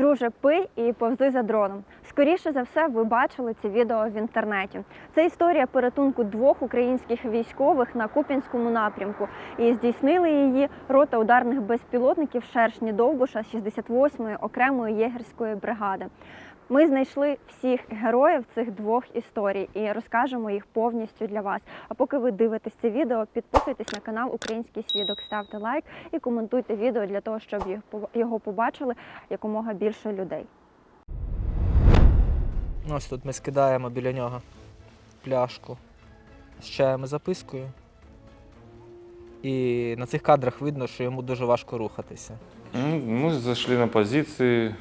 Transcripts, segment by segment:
Друже, пий і повзи за дроном. Скоріше за все, ви бачили це відео в інтернеті. Це історія порятунку двох українських військових на Куп'янському напрямку. І здійснили її рота ударних безпілотників Шершні Довбуша 68-ї окремої єгерської бригади. Ми знайшли всіх героїв цих двох історій і розкажемо їх повністю для вас. А поки ви дивитесь це відео, підписуйтесь на канал Український свідок, ставте лайк і коментуйте відео для того, щоб його побачили якомога більше людей. Ось тут ми скидаємо біля нього пляшку з чаєм і запискою. І на цих кадрах видно, що йому дуже важко рухатися. Ну, Мы зашли на позиции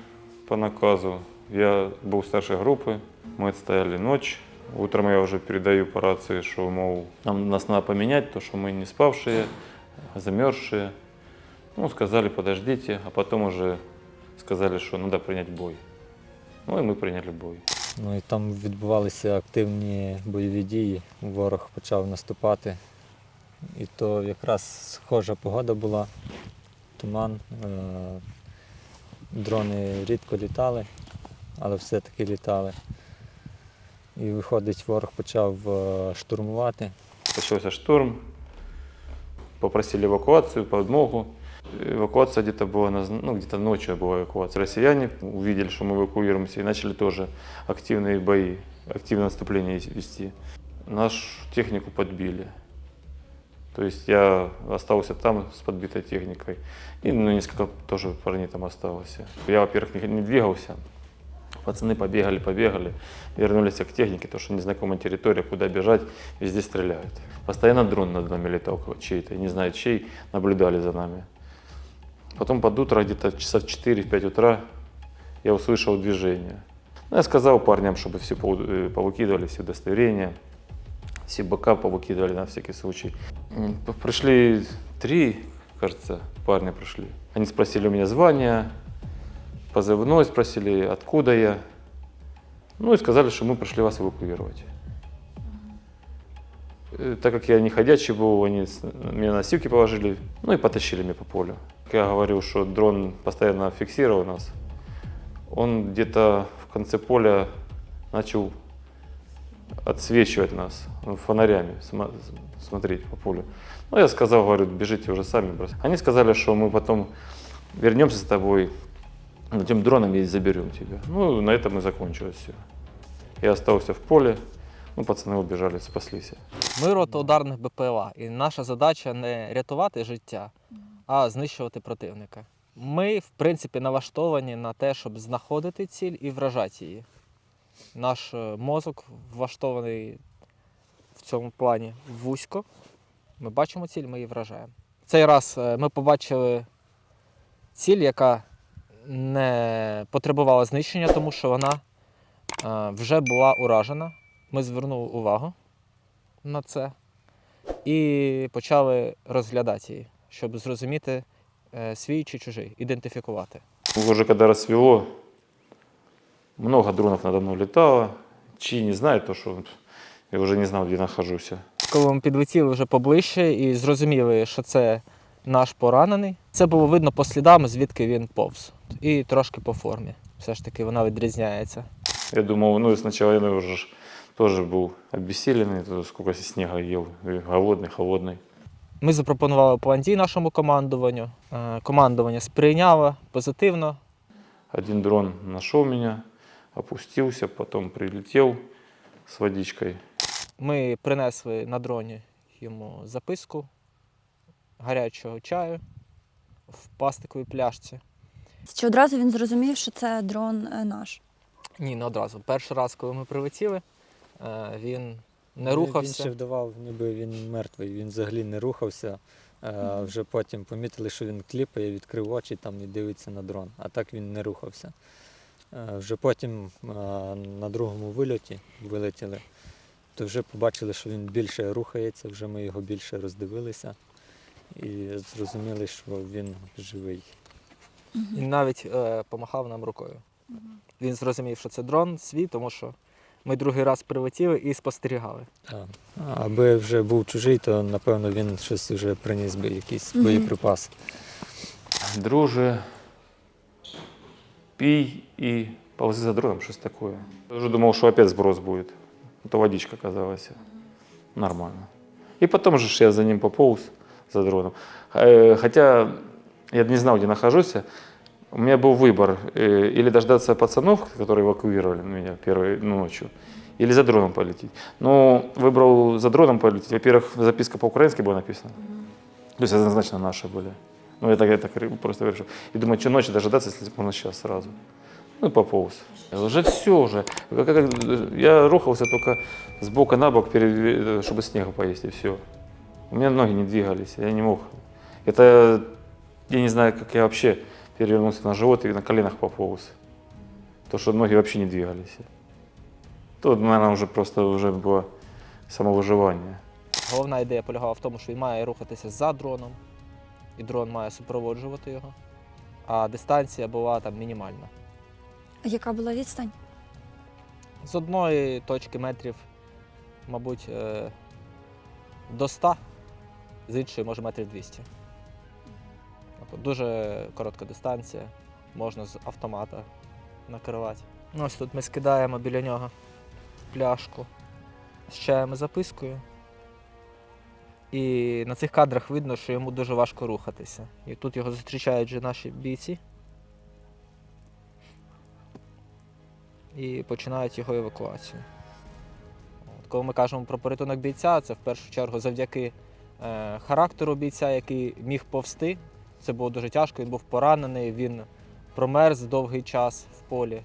по наказу. Я был старшей группы, мы отстояли ночь. Утром я уже передаю по рации, что, мол, нам, нас надо поменять, то, что мы не спавшие, а замерзшие. Ну, сказали, подождите, а потом уже сказали, что надо принять бой. Ну и мы приняли бой. Ну і там відбувалися активні бойові дії. Ворог почав наступати. І то якраз схожа погода була, туман. е, Дрони рідко літали, але все-таки літали. І виходить, ворог почав е, штурмувати. Начался штурм, попросили эвакуацию, подмогу. Эвакуация где-то была, назна- ну, где-то ночью была эвакуация. Россияне увидели, что мы эвакуируемся, и начали тоже активные бои, активное наступление вести. Нашу технику подбили. То есть я остался там с подбитой техникой. И ну, несколько тоже парней там осталось. Я, во-первых, не, не двигался. Пацаны побегали, побегали, вернулись к технике, то что незнакомая территория, куда бежать, везде стреляют. Постоянно дрон над нами летал чей-то, не знаю чей, наблюдали за нами. Потом под утро, где-то часа в 4-5 утра, я услышал движение. Ну, я сказал парням, чтобы все э, повыкидывали, все удостоверения, все бока повыкидывали на всякий случай. Пришли три, кажется, парня пришли. Они спросили у меня звание, позывной спросили, откуда я. Ну и сказали, что мы пришли вас эвакуировать. Э, Так как я не ходячий был, они меня на носилки положили, ну и потащили меня по полю. Я говорил, что дрон постоянно фиксировал нас. Он где-то в конце поля начал отсвечивать нас фонарями, смотреть по полю. Ну, я сказал, говорю, бежите уже сами. брось». Они сказали, что мы потом вернемся с тобой, ну, тем дроном и заберем тебя. Ну, на этом и закончилось все. Я остался в поле, ну, пацаны убежали, спаслись. Ми рота ударних БПЛА, і наша задача не рятувати життя, а знищувати противника. Ми, в принципі, налаштовані на те, щоб знаходити ціль і вражати її. Наш е, мозок влаштований в цьому плані вузько. Ми бачимо ціль, ми її вражаємо. Цей раз е, ми побачили ціль, яка не потребувала знищення, тому що вона е, вже була уражена. Ми звернули увагу на це і почали розглядати її, щоб зрозуміти е, свій чи чужий, ідентифікувати. Уже когда рассвело, много дронов надо мной летало. Чьи не знаю, то что я уже не знал, где нахожусь. Коли ми підлетіли вже поближче і зрозуміли, що це наш поранений, це було видно по слідам, звідки він повз І трошки по формі. Все ж таки вона відрізняється. Я думал, ну и сначала я уже ж тоже был обессиленный, то сколько снега ел, и голодный, холодный. Ми запропонували план дій нашому командуванню. Е, Командування сприйняло позитивно. Один дрон нашел меня, опустился, потом прилетел с водичкой. Ми принесли на дроні йому записку гарячого чаю в пластиковій пляшці. Чи одразу він зрозумів, що це дрон е, наш? Ні, не одразу. Перший раз, коли ми прилетіли, е, він не Він рухався. ще вдавав, ніби він мертвий, він взагалі не рухався. Е, Вже потім помітили, що він кліпає, відкрив очі там і дивиться на дрон. А так він не рухався. Вже потім на другому вильоті вилетіли, то вже побачили, що він більше рухається, вже ми його більше роздивилися і зрозуміли, що він живий. Він навіть е, помахав нам рукою. Він зрозумів, що це дрон свій, тому що ми другий раз прилетіли і спостерігали. Так. Аби вже був чужий, то напевно він щось вже приніс би, якийсь Мгм. боєприпас. Друже, пий и ползи за дроном, что такое. Я уже думал, что опять сброс будет. Это водичка оказалась. Нормально. И потом же ж я за ним пополз, за дроном. Э, Хотя я не знал, где нахожусь. У меня был выбор. э, Или дождаться пацанов, которые эвакуировали меня первой ну, ночью, или за дроном полететь. Но выбрал за дроном полететь. Во-первых, записка по-украински была написана. То есть однозначно наши были. Ну, я так, я так просто решил. И думаю, что ночью дожидаться, если можно сейчас сразу. Ну, пополз. Уже все уже. Я рухался только с бока на бок, перед- чтобы снега поесть, и все. У меня ноги не двигались, я не мог. Это, я не знаю, как я вообще перевернулся на живот и на коленах пополз. То, что ноги вообще не двигались. То, наверное, уже просто уже было самовыживание. Головна ідея полягала в тому, що він має рухатися за дроном, і дрон має супроводжувати його, а дистанція була там мінімальна. Яка була відстань? З одної точки метрів, мабуть, е, до 100, з іншої, може, метрів 200. Тобто дуже коротка дистанція, можна з автомата накривати. Ну, Ось тут ми скидаємо біля нього пляшку з чаєм і запискою. І на цих кадрах видно, що йому дуже важко рухатися. І тут його зустрічають вже наші бійці. і починають його евакуацію. От, коли ми кажемо про порятунок бійця, це в першу чергу завдяки е, характеру бійця, який міг повсти. Це було дуже тяжко, він був поранений, він промерз довгий час в полі.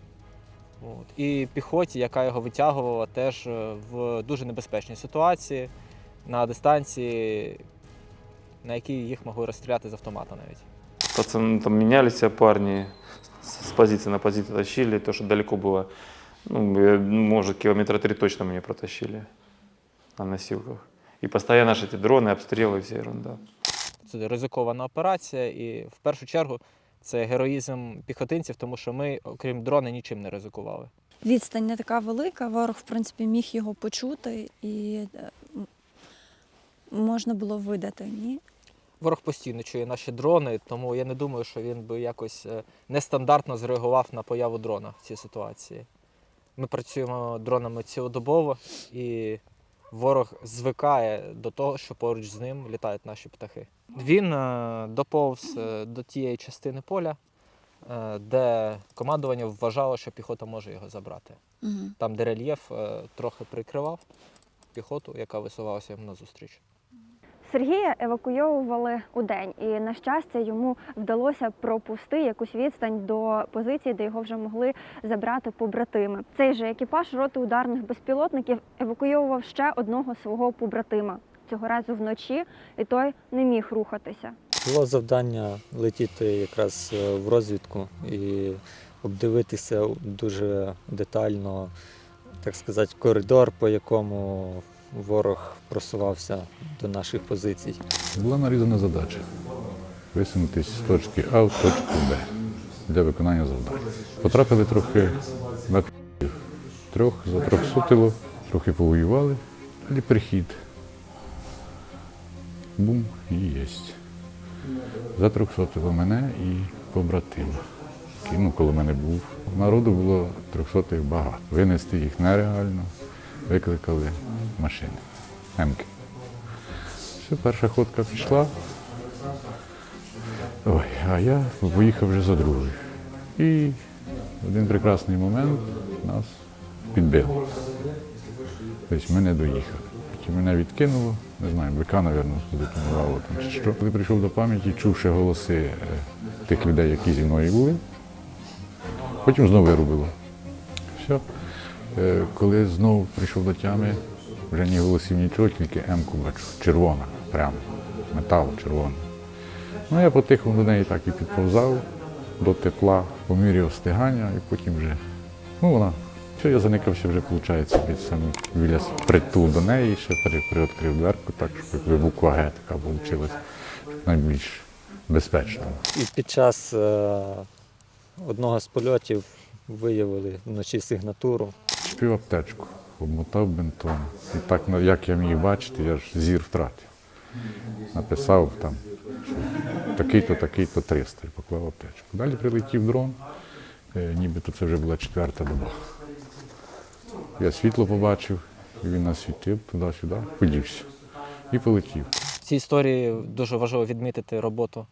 От. І піхоті, яка його витягувала теж е, в дуже небезпечній ситуації на дистанції, на якій їх могли розстріляти з автомата навіть. Пацаны там менялись все парни, с с позиции на позицию тащили, то, что далеко было, ну, я- ну, может, километра три точно мне протащили на носилках. И постоянно же эти дроны, обстрелы, вся ерунда. Це ризикована операція, і в першу чергу це героїзм піхотинців, тому що ми, окрім дрона, нічим не ризикували. Відстань не така велика, ворог, в принципі, міг його почути і е, можна було видати, ні? Ворог постійно чує наші дрони, тому я не думаю, що він би якось е, нестандартно зреагував на появу дрона в цій ситуації. Ми працюємо дронами цілодобово, і ворог звикає до того, що поруч з ним літають наші птахи. Він е, доповз е, до тієї частини поля, е, де командування вважало, що піхота може його забрати. Угу. Там, де рельєф е, трохи прикривав піхоту, яка висувалася йому назустріч. Сергія евакуйовували у день, і на щастя йому вдалося пропусти якусь відстань до позиції, де його вже могли забрати побратими. Цей же екіпаж роти ударних безпілотників евакуйовував ще одного свого побратима. Цього разу вночі, і той не міг рухатися. Було завдання летіти якраз е, в розвідку і обдивитися дуже детально, так сказати, коридор, по якому ворог просувався до наших позицій. Була нарізана задача висунутися з точки А в точку Б для виконання завдань. Потрапили трохи на к***ів. трьох затрьохсотило, трохи повоювали, далі прихід. Бум і єсть. Затрьохсотило мене і побратима. Ну, коло мене був. Народу було трьохсотих багато. Винести їх нереально. Викликали машини. Емки. Все, перша ходка пішла. Ой, а я поїхав вже за другою. І в один прекрасний момент нас підбили. Тобто ми не доїхали. Мене відкинуло, не знаю, бика, мабуть, детонувало там чи що. Коли прийшов до пам'яті, чувши голоси е, тих людей, які зі мною були, потім знову вирубило. Все. Е, Коли знову прийшов до тями, вже ні голосів, нічого, тільки М-ку бачу, червона, прямо, метал червоний. Ну, я потихо до неї так і підповзав до тепла, по мірі остигання, і потім вже, ну вона, все, я заникався вже, виходить, під самим біля притул до неї, ще при, приоткрив дверку, так, щоб буква Г така вийшла, найбільш безпечно. І під час е, одного з польотів виявили вночі сигнатуру. Чпив аптечку, обмотав бинтом. І так, ну, як я міг бачити, я ж зір втратив. Написав там, що такий-то, такий-то 300 і поклав аптечку. Далі прилетів дрон, е, нібито це вже була четверта доба. Я світло побачив, і він нас світив туди-сюди, подівся і полетів. В цій історії дуже важливо відмітити роботу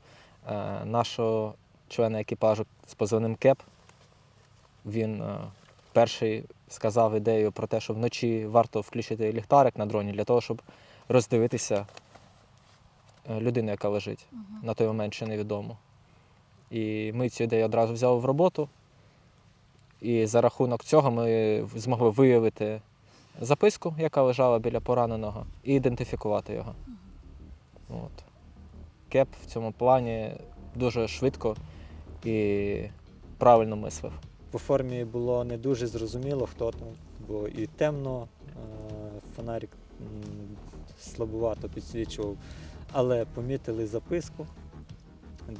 е, нашого члена екіпажу з позивним КЕП. Він е, перший сказав ідею про те, що вночі варто включити ліхтарик на дроні для того, щоб роздивитися е, людину, яка лежить. На той момент ще невідомо. І ми цю ідею одразу взяли в роботу. І за рахунок цього ми змогли виявити записку, яка лежала біля пораненого, і ідентифікувати його. От. Кеп в цьому плані дуже швидко і правильно мислив. По формі було не дуже зрозуміло, хто там, бо і темно, е, фонарик слабувато підсвічував. Але помітили записку,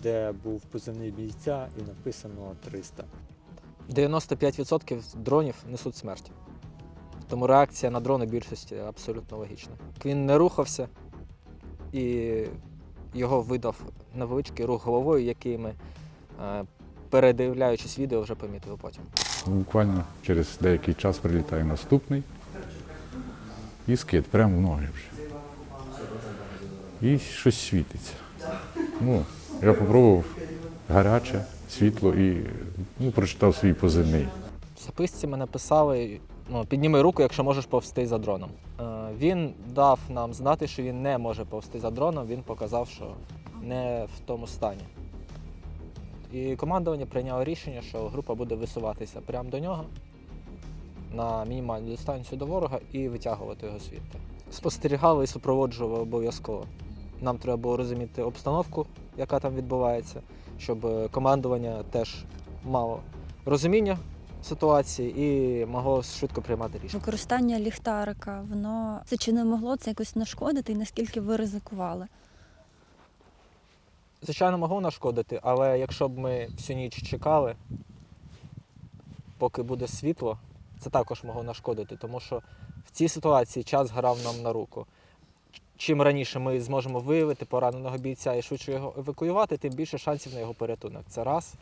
де був позивний бійця і написано 300. 95% дронів несуть смерть. Тому реакція на дрони більшості абсолютно логічна. Він не рухався і його видав невеличкий рух головою, який ми, е, передивляючись відео, вже помітили потім. Буквально через деякий час прилітає наступний і скид прямо в ноги вже. І щось світиться. Ну, я спробував гаряче, світло і ну, прочитав свій позивний. В записці ми написали: ну, підніми руку, якщо можеш повсти за дроном. Е, Він дав нам знати, що він не може повсти за дроном, він показав, що не в тому стані. І командування прийняло рішення, що група буде висуватися прямо до нього на мінімальну дистанцію до ворога і витягувати його звідти. Спостерігали і супроводжували обов'язково. Нам треба було розуміти обстановку, яка там відбувається, щоб е, командування теж мало розуміння ситуації і могло швидко приймати рішення. Використання ліхтарика, воно це чи не могло це якось нашкодити, і наскільки ви ризикували? Звичайно, могло нашкодити, але якщо б ми всю ніч чекали, поки буде світло, це також могло нашкодити, тому що в цій ситуації час грав нам на руку. Чим раніше ми зможемо виявити пораненого бійця і швидше його евакуювати, тим більше шансів на його порятунок. Це раз.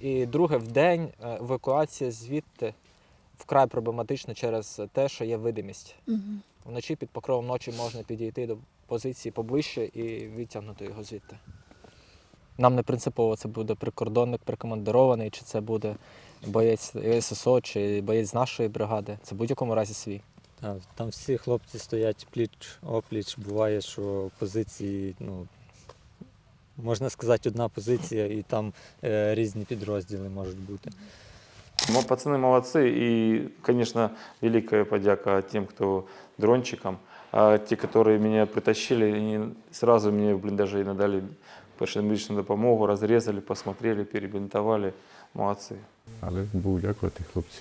І друге, в день е, евакуація звідти вкрай проблематична через те, що є видимість. Угу. Вночі під покровом ночі можна підійти до позиції поближче і відтягнути його звідти. Нам не принципово це буде прикордонник прикомандирований, чи це буде боєць ССО, чи боєць з нашої бригади. Це в будь-якому разі свій. Та, там всі хлопці стоять пліч опліч. Буває, що позиції, ну, можна сказати, одна позиція, і там е, різні підрозділи можуть бути. Ну, пацаны молодцы, и, конечно, великая подяка тем, кто дрончиком. А те, которые меня притащили, они сразу мне в блиндаже и надали першомедичну допомогу, разрезали, посмотрели, перебинтовали. Молодцы. Але Богу дякувати, хлопці.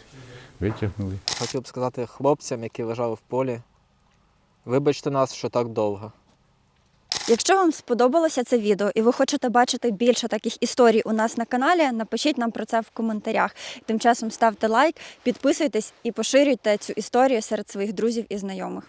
Витягнули. Хотів б сказати хлопцям, які лежали в полі, вибачте нас, що так довго. Якщо вам сподобалося це відео і ви хочете бачити більше таких історій у нас на каналі, напишіть нам про це в коментарях. Тим часом ставте лайк, підписуйтесь і поширюйте цю історію серед своїх друзів і знайомих.